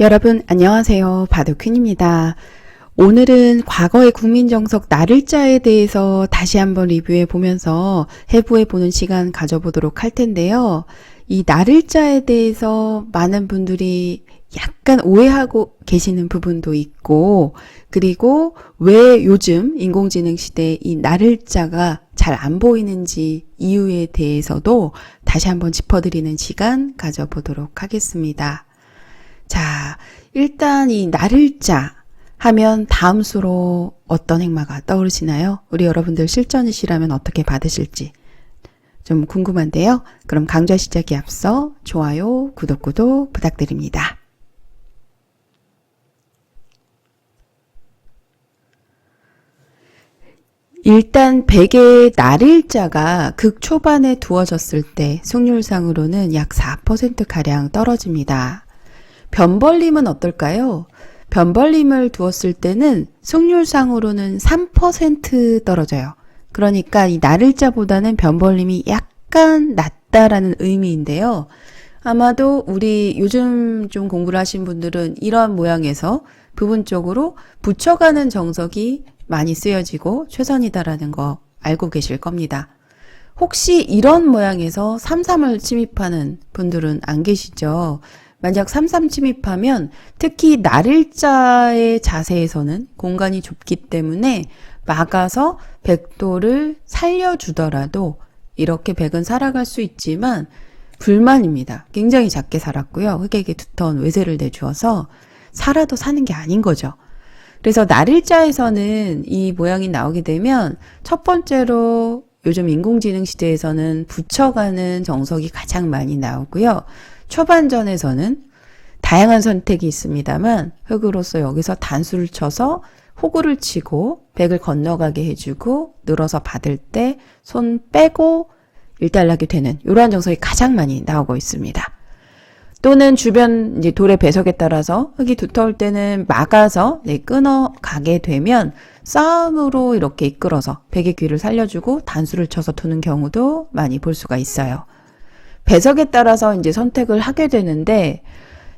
여러분 안녕하세요. 바둑퀸입니다. 오늘은 과거의 국민정석 나를자에 대해서 다시 한번 리뷰해 보면서 해부해 보는 시간 가져보도록 할 텐데요. 이 나를자에 대해서 많은 분들이 약간 오해하고 계시는 부분도 있고, 그리고 왜 요즘 인공지능 시대에 이 나를자가 잘 안 보이는지 이유에 대해서도 다시 한번 짚어드리는 시간 가져보도록 하겠습니다. 자, 일단 이 나를자 하면 다음 수로 어떤 행마가 떠오르시나요? 우리 여러분들 실전이시라면 어떻게 받으실지 좀 궁금한데요. 그럼 강좌 시작에 앞서 좋아요, 구독, 구독 부탁드립니다. 일단 백의 날일자가 극 초반에 두어졌을 때 승률상으로는 약 4%가량 떨어집니다. 변벌림은 어떨까요? 변벌림을 두었을 때는 승률상으로는 3% 떨어져요. 그러니까 이 나를자보다는 변벌림이 약간 낮다라는 의미인데요. 아마도 우리 요즘 좀 공부를 하신 분들은 이러한 모양에서 부분적으로 붙여가는 정석이 많이 쓰여지고 최선이다라는 거 알고 계실 겁니다. 혹시 이런 모양에서 33을 침입하는 분들은 안 계시죠? 만약 33 침입하면 특히 나를자의 자세에서는 공간이 좁기 때문에 막아서 백도를 살려주더라도 이렇게 백은 살아갈 수 있지만 불만입니다. 굉장히 작게 살았고요. 흑에게 두터운 외세를 내주어서 살아도 사는 게 아닌 거죠. 그래서 나를자에서는 이 모양이 나오게 되면 첫 번째로 요즘 인공지능 시대에서는 붙여가는 정석이 가장 많이 나오고요. 초반전에서는 다양한 선택이 있습니다만 흑으로서 여기서 단수를 쳐서 호구를 치고 백을 건너가게 해주고 늘어서 받을 때 손 빼고 일단락이 되는 이러한 정석이 가장 많이 나오고 있습니다. 또는 주변 이제 돌의 배석에 따라서 흙이 두터울 때는 막아서 네, 끊어 가게 되면 싸움으로 이렇게 이끌어서 백의 귀를 살려주고 단수를 쳐서 두는 경우도 많이 볼 수가 있어요. 배석에 따라서 이제 선택을 하게 되는데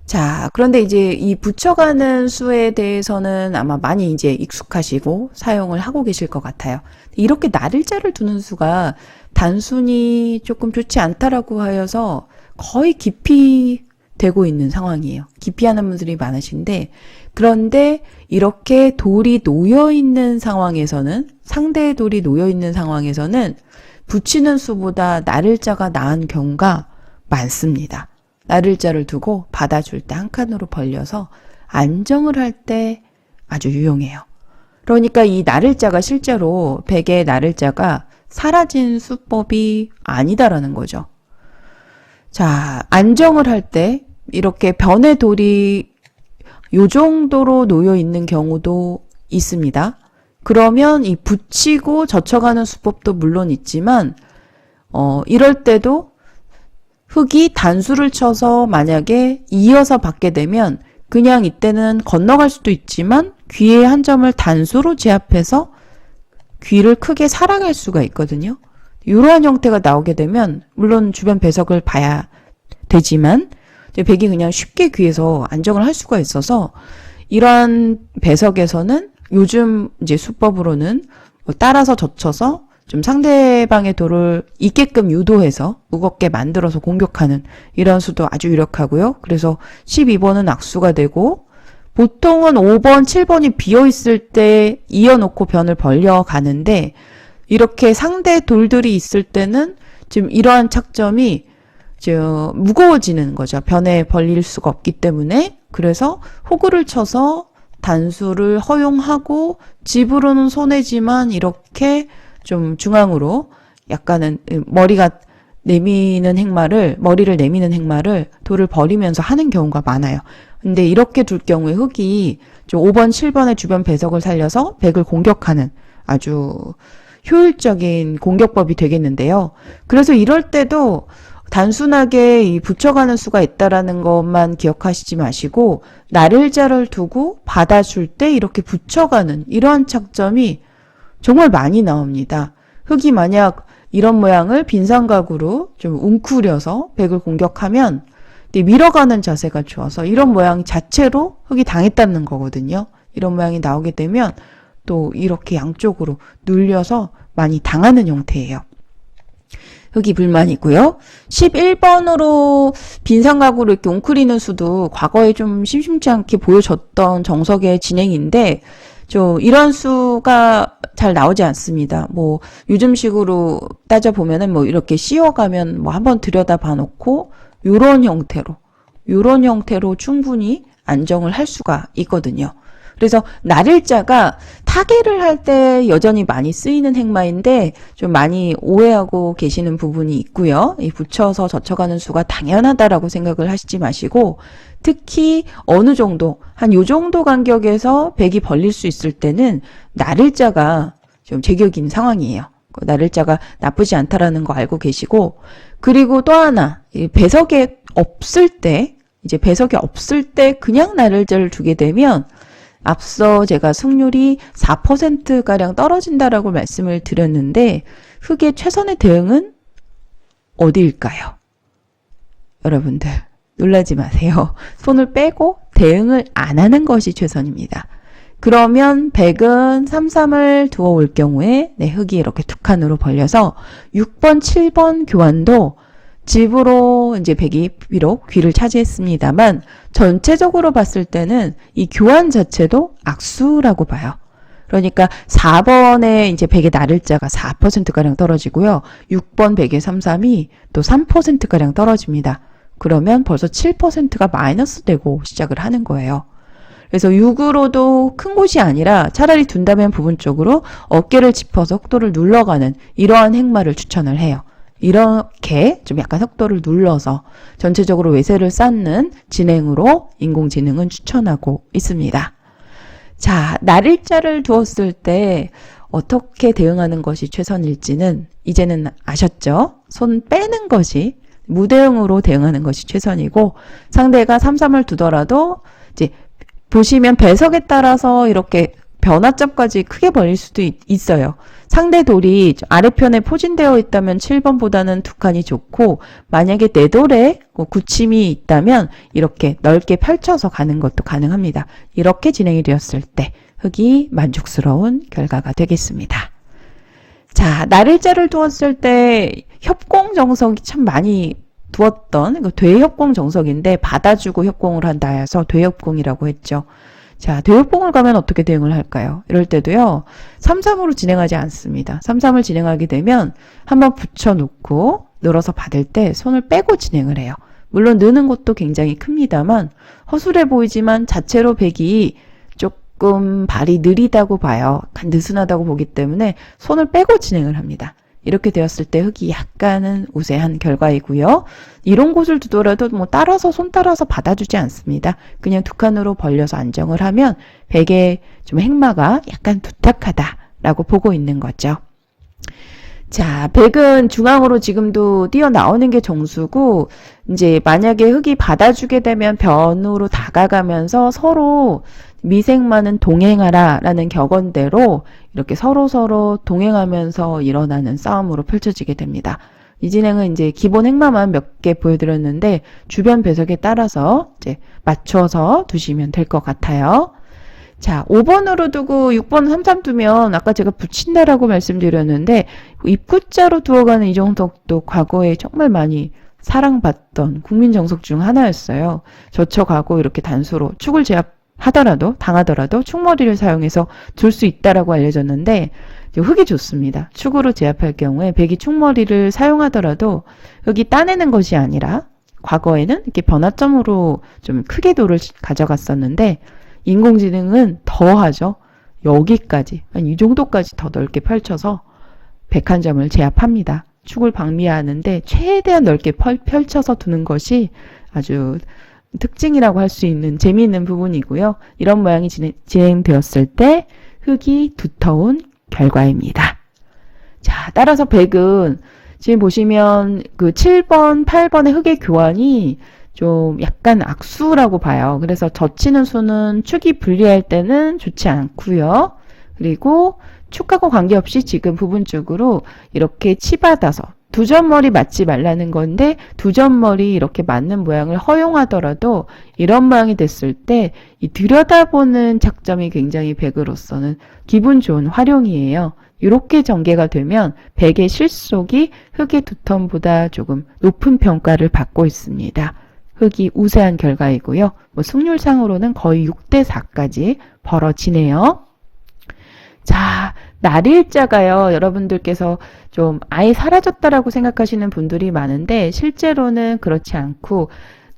자, 그런데 이제 이 붙여가는 수에 대해서는 아마 많이 이제 익숙하시고 사용을 하고 계실 것 같아요. 이렇게 나를자를 두는 수가 단순히 조금 좋지 않다라고 하여서 거의 깊이 되고 있는 상황이에요. 기피하는 분들이 많으신데, 그런데 이렇게 돌이 놓여 있는 상황에서는, 상대의 돌이 놓여 있는 상황에서는 붙이는 수보다 나를자가 나은 경우가 많습니다. 나를자를 두고 받아줄 때 한 칸으로 벌려서 안정을 할 때 아주 유용해요. 그러니까 이 나를자가 실제로 백의 나를자가 사라진 수법이 아니다라는 거죠. 자, 안정을 할 때 이렇게 변의 돌이 요 정도로 놓여 있는 경우도 있습니다. 그러면 이 붙이고 젖혀가는 수법도 물론 있지만, 어, 이럴 때도 흙이 단수를 쳐서 만약에 이어서 받게 되면 그냥 이때는 건너갈 수도 있지만 귀의 한 점을 단수로 제압해서 귀를 크게 살아갈 수가 있거든요. 이러한 형태가 나오게 되면 물론 주변 배석을 봐야 되지만 백이 그냥 쉽게 귀에서 안정을 할 수가 있어서 이러한 배석에서는 요즘 이제 수법으로는 뭐 따라서 젖혀서 좀 상대방의 돌을 있게끔 유도해서 무겁게 만들어서 공격하는 이런 수도 아주 유력하고요. 그래서 12번은 악수가 되고 보통은 5번, 7번이 비어 있을 때 이어놓고 변을 벌려 가는데 이렇게 상대 돌들이 있을 때는 지금 이러한 착점이 저 무거워지는 거죠. 변에 벌릴 수가 없기 때문에 그래서 호구를 쳐서 단수를 허용하고 집으로는 손해지만 이렇게 좀 중앙으로 약간은 머리가 내미는 행마를 머리를 내미는 행마를 돌을 버리면서 하는 경우가 많아요. 근데 이렇게 둘 경우에 흙이 좀 5번, 7번의 주변 배석을 살려서 백을 공격하는 아주 효율적인 공격법이 되겠는데요. 그래서 이럴 때도 단순하게 이 붙여가는 수가 있다라는 것만 기억하시지 마시고 나를자를 두고 받아줄 때 이렇게 붙여가는 이러한 착점이 정말 많이 나옵니다. 흙이 만약 이런 모양을 빈상각으로 좀 웅크려서 백을 공격하면 밀어가는 자세가 좋아서 이런 모양 자체로 흙이 당했다는 거거든요. 이런 모양이 나오게 되면 또 이렇게 양쪽으로 눌려서 많이 당하는 형태예요. 흙이 불만이고요. 11번으로 빈상각으로 이렇게 웅크리는 수도 과거에 좀 심심치 않게 보여줬던 정석의 진행인데 좀 이런 수가 잘 나오지 않습니다. 뭐 요즘식으로 따져 보면은 뭐 이렇게 씌워가면 뭐 한번 들여다 봐놓고 요런 형태로 요런 형태로 충분히 안정을 할 수가 있거든요. 그래서 날일자가 타개를 할 때 여전히 많이 쓰이는 행마인데 좀 많이 오해하고 계시는 부분이 있고요. 이 붙여서 젖혀가는 수가 당연하다라고 생각을 하시지 마시고 특히 어느 정도 한 요 정도 간격에서 백이 벌릴 수 있을 때는 날일자가 좀 제격인 상황이에요. 그 날일자가 나쁘지 않다라는 거 알고 계시고 그리고 또 하나 이 배석에 없을 때 이제 배석이 없을 때 그냥 날일자를 두게 되면 앞서 제가 승률이 4%가량 떨어진다라고 말씀을 드렸는데 흑의 최선의 대응은 어디일까요? 여러분들 놀라지 마세요. 손을 빼고 대응을 안 하는 것이 최선입니다. 그러면 100은 33을 두어 올 경우에 네, 흑이 이렇게 두 칸으로 벌려서 6번, 7번 교환도 집으로 이제 백이 비록 귀를 차지했습니다만 전체적으로 봤을 때는 이 교환 자체도 악수라고 봐요. 그러니까 4번에 이제 백의 나를자가 4%가량 떨어지고요. 6번 백의 33이 또 3%가량 떨어집니다. 그러면 벌써 7%가 마이너스 되고 시작을 하는 거예요. 그래서 6으로도 큰 곳이 아니라 차라리 둔다면 부분적으로 어깨를 짚어서 속도를 눌러가는 이러한 행마를 추천을 해요. 이렇게 좀 약간 속도를 눌러서 전체적으로 외세를 쌓는 진행으로 인공지능은 추천하고 있습니다. 자, 날일자를 두었을 때 어떻게 대응하는 것이 최선일지는 이제는 아셨죠? 손 빼는 것이 무대응으로 대응하는 것이 최선이고 상대가 3-3을 두더라도 이제 보시면 배석에 따라서 이렇게 변화점까지 크게 벌릴 수도 있, 어요 상대 돌이 아래편에 포진되어 있다면 7번보다는 두 칸이 좋고 만약에 내 돌에 뭐 굳힘이 있다면 이렇게 넓게 펼쳐서 가는 것도 가능합니다. 이렇게 진행이 되었을 때 흙이 만족스러운 결과가 되겠습니다. 자, 날일자를 두었을 때 협공 정석이 참 많이 두었던 그 대협공 정석인데 받아주고 협공을 한다 해서 대협공이라고 했죠. 자, 대역봉을 가면 어떻게 대응을 할까요? 이럴 때도요, 3-3으로 진행하지 않습니다. 3-3을 진행하게 되면 한번 붙여놓고 늘어서 받을 때 손을 빼고 진행을 해요. 물론 느는 것도 굉장히 큽니다만 허술해 보이지만 자체로 백이 조금 발이 느리다고 봐요. 느슨하다고 보기 때문에 손을 빼고 진행을 합니다. 이렇게 되었을 때 흙이 약간은 우세한 결과이고요. 이런 곳을 두더라도 뭐 따라서 손 따라서 받아주지 않습니다. 그냥 두 칸으로 벌려서 안정을 하면 베개 좀 행마가 약간 두탁하다라고 보고 있는 거죠. 자, 백은 중앙으로 지금도 뛰어나오는 게 정수고, 이제 만약에 흙이 받아주게 되면 변으로 다가가면서 서로 미생만은 동행하라 라는 격언대로 이렇게 서로서로 동행하면서 일어나는 싸움으로 펼쳐지게 됩니다. 이 진행은 이제 기본 행마만 몇 개 보여드렸는데 주변 배석에 따라서 이제 맞춰서 두시면 될 것 같아요. 자, 5번으로 두고 6번 3, 3 두면 아까 제가 붙인다라고 말씀드렸는데 입구자로 두어가는 이정석도 과거에 정말 많이 사랑받던 국민 정석 중 하나였어요. 젖혀가고 이렇게 단수로 축을 제압 하더라도 당하더라도 축머리를 사용해서 둘수 있다라고 알려졌는데 흙이 좋습니다. 축으로 제압할 경우에 백이 축머리를 사용하더라도 흙이 따내는 것이 아니라 과거에는 이렇게 변화점으로 좀 크게 돌을 가져갔었는데 인공지능은 더 하죠. 여기까지, 이 정도까지 더 넓게 펼쳐서 101점을 제압합니다. 축을 방미하는데 최대한 넓게 펼쳐서 두는 것이 아주 특징이라고 할 수 있는 재미있는 부분이고요. 이런 모양이 진행되었을 때 흙이 두터운 결과입니다. 자, 따라서 100은 지금 보시면 그 7번, 8번의 흙의 교환이 좀 약간 악수라고 봐요. 그래서 젖히는 수는 축이 불리할 때는 좋지 않고요. 그리고 축하고 관계없이 지금 부분적으로 이렇게 치받아서 두점머리 맞지 말라는 건데 두점머리 이렇게 맞는 모양을 허용하더라도 이런 모양이 됐을 때 이 들여다보는 작점이 굉장히 백으로서는 기분 좋은 활용이에요. 이렇게 전개가 되면 백의 실속이 흙의 두텀보다 조금 높은 평가를 받고 있습니다. 흙이 우세한 결과이고요. 뭐 승률상으로는 거의 6대 4까지 벌어지네요. 자, 날일자가요. 여러분들께서 좀 아예 사라졌다라고 생각하시는 분들이 많은데 실제로는 그렇지 않고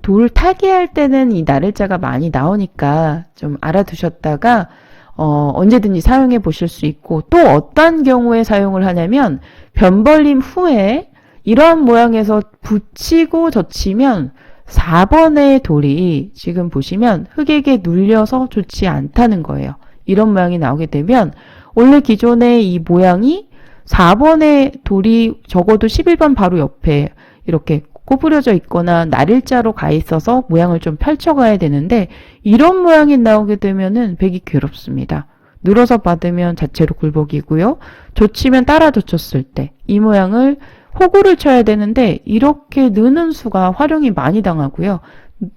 돌 타기 할 때는 이 날일자가 많이 나오니까 좀 알아두셨다가 어, 언제든지 사용해 보실 수 있고 또 어떤 경우에 사용을 하냐면 변벌림 후에 이러한 모양에서 붙이고 젖히면 4번의 돌이 지금 보시면 흙에게 눌려서 좋지 않다는 거예요. 이런 모양이 나오게 되면 원래 기존의 이 모양이 4번의 돌이 적어도 11번 바로 옆에 이렇게 꼬부려져 있거나 날일자로 가 있어서 모양을 좀 펼쳐가야 되는데 이런 모양이 나오게 되면은 백이 괴롭습니다. 늘어서 받으면 자체로 굴복이고요. 젖히면 따라 젖혔을 때 이 모양을 호구를 쳐야 되는데 이렇게 느는 수가 활용이 많이 당하고요.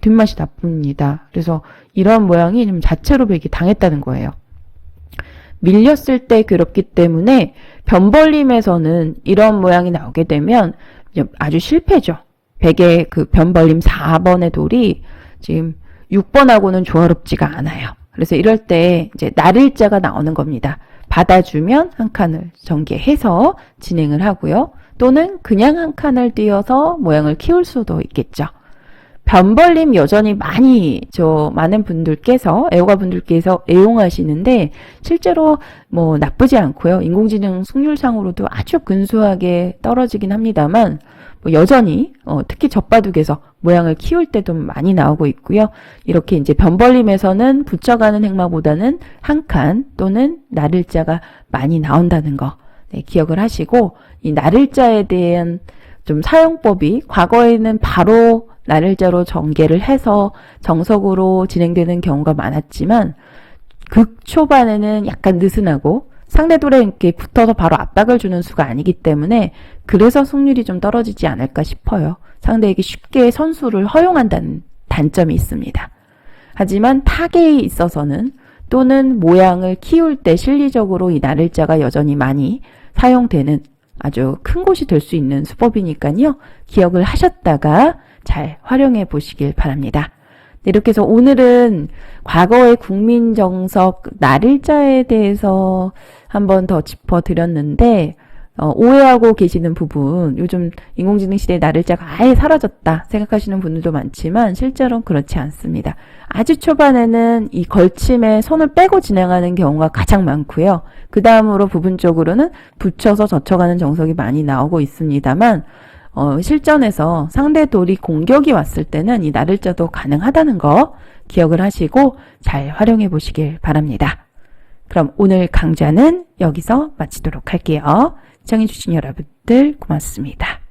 뒷맛이 나쁩니다. 그래서 이러한 모양이 좀 자체로 백이 당했다는 거예요. 밀렸을 때 괴롭기 때문에 변벌림에서는 이런 모양이 나오게 되면 아주 실패죠. 백의 그 변벌림 4번의 돌이 지금 6번하고는 조화롭지가 않아요. 그래서 이럴 때 이제 날일자가 나오는 겁니다. 받아주면 한 칸을 전개해서 진행을 하고요. 또는 그냥 한 칸을 띄어서 모양을 키울 수도 있겠죠. 변벌림 여전히 많이 저 많은 분들께서 애호가 분들께서 애용하시는데 실제로 뭐 나쁘지 않고요. 인공지능 승률상으로도 아주 근소하게 떨어지긴 합니다만 뭐 여전히 어, 특히 젖바둑에서 모양을 키울 때도 많이 나오고 있고요. 이렇게 이제 변벌림에서는 붙여가는 행마보다는 한 칸 또는 나를자가 많이 나온다는 거 네, 기억을 하시고 이 나를자에 대한 좀 사용법이 과거에는 바로 나를자로 전개를 해서 정석으로 진행되는 경우가 많았지만 극 초반에는 약간 느슨하고 상대 돌에 이렇게 붙어서 바로 압박을 주는 수가 아니기 때문에 그래서 승률이 좀 떨어지지 않을까 싶어요. 상대에게 쉽게 선수를 허용한다는 단점이 있습니다. 하지만 타계에 있어서는 또는 모양을 키울 때 실리적으로 이 나를자가 여전히 많이 사용되는 아주 큰 곳이 될 수 있는 수법이니까요. 기억을 하셨다가 잘 활용해 보시길 바랍니다. 네, 이렇게 해서 오늘은 과거의 국민정석 날일자에 대해서 한번 더 짚어드렸는데 어, 오해하고 계시는 부분 요즘 인공지능 시대에 날일자가 아예 사라졌다 생각하시는 분들도 많지만 실제로는 그렇지 않습니다. 아주 초반에는 이 걸침에 손을 빼고 진행하는 경우가 가장 많고요. 그 다음으로 부분적으로는 붙여서 젖혀가는 정석이 많이 나오고 있습니다만 어, 실전에서 상대 돌이 공격이 왔을 때는 이 나를자도 가능하다는 거 기억을 하시고 잘 활용해 보시길 바랍니다. 그럼 오늘 강좌는 여기서 마치도록 할게요. 시청해주신 여러분들 고맙습니다.